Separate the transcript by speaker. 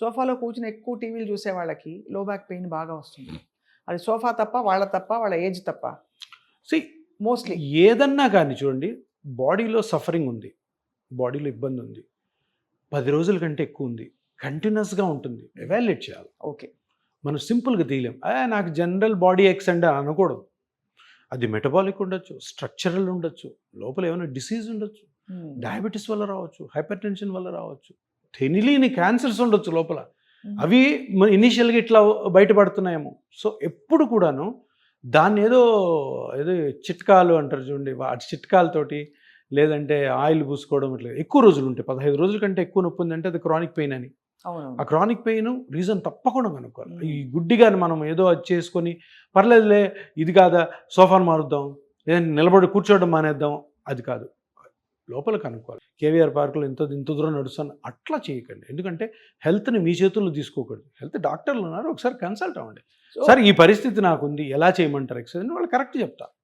Speaker 1: సోఫాలో కూర్చుని ఎక్కువ టీవీలు చూసే వాళ్ళకి లో బ్యాక్ పెయిన్ బాగా వస్తుంది. అది సోఫా తప్ప వాళ్ళ తప్ప వాళ్ళ ఏజ్ తప్ప.
Speaker 2: సి
Speaker 1: మోస్ట్లీ
Speaker 2: ఏదన్నా కానీ చూడండి బాడీలో సఫరింగ్ ఉంది. బాడీలో ఇబ్బంది ఉంది. పది రోజుల కంటే ఎక్కువ ఉంది. కంటిన్యూస్గా ఉంటుంది. ఎవాల్యుయేట్ చేయాలి.
Speaker 1: ఓకే
Speaker 2: మనం సింపుల్గా తీయలేం. "ఆ, నాకు జనరల్ బాడీ ఎక్స్ అంటే అనకూడదు. అది మెటబాలిక్ ఉండొచ్చు స్ట్రక్చరల్ ఉండొచ్చు లోపల ఏమైనా డిసీజ్ ఉండొచ్చు. డయాబెటీస్ వల్ల రావచ్చు హైపర్ టెన్షన్ వల్ల రావచ్చు. తెలియని క్యాన్సర్స్ ఉండొచ్చు లోపల. అవి ఇనీషియల్గా ఇట్లా బయటపడుతున్నాయేమో. సో ఎప్పుడు కూడాను దాన్ని ఏదో ఏదో చిట్కాలు అంటారు చూడండి వాటి చిట్కాలతోటి లేదంటే ఆయిల్ పూసుకోవడం ఇట్లా. ఎక్కువ రోజులు ఉంటాయి. పదహైదు రోజుల కంటే ఎక్కువ నొప్పి ఉందంటే అది క్రానిక్ పెయిన్ అని. ఆ క్రానిక్ పెయిన్ రీజన్ తప్పకుండా కనుక్కోవాలి. ఈ గుడ్డిగాని మనం ఏదో అది చేసుకొని పర్లేదులే ఇది కాదా సోఫాను మారుద్దాం లేదంటే నిలబడి కూర్చోవడం మానేద్దాం అది కాదు. లోపల కనుక్కోవాలి. కేవీఆర్ పార్కులో ఇంత ఇంత దూరం నడుస్తాను అట్లా చేయకండి. ఎందుకంటే హెల్త్ని మీ చేతుల్లో తీసుకోకూడదు. హెల్త్ డాక్టర్లు ఉన్నారు ఒకసారి కన్సల్ట్ అవ్వండి. సార్ ఈ పరిస్థితి నాకుంది ఎలా చేయమంటారు? ఎక్సర్సైజ్ వాళ్ళు కరెక్ట్ చెప్తా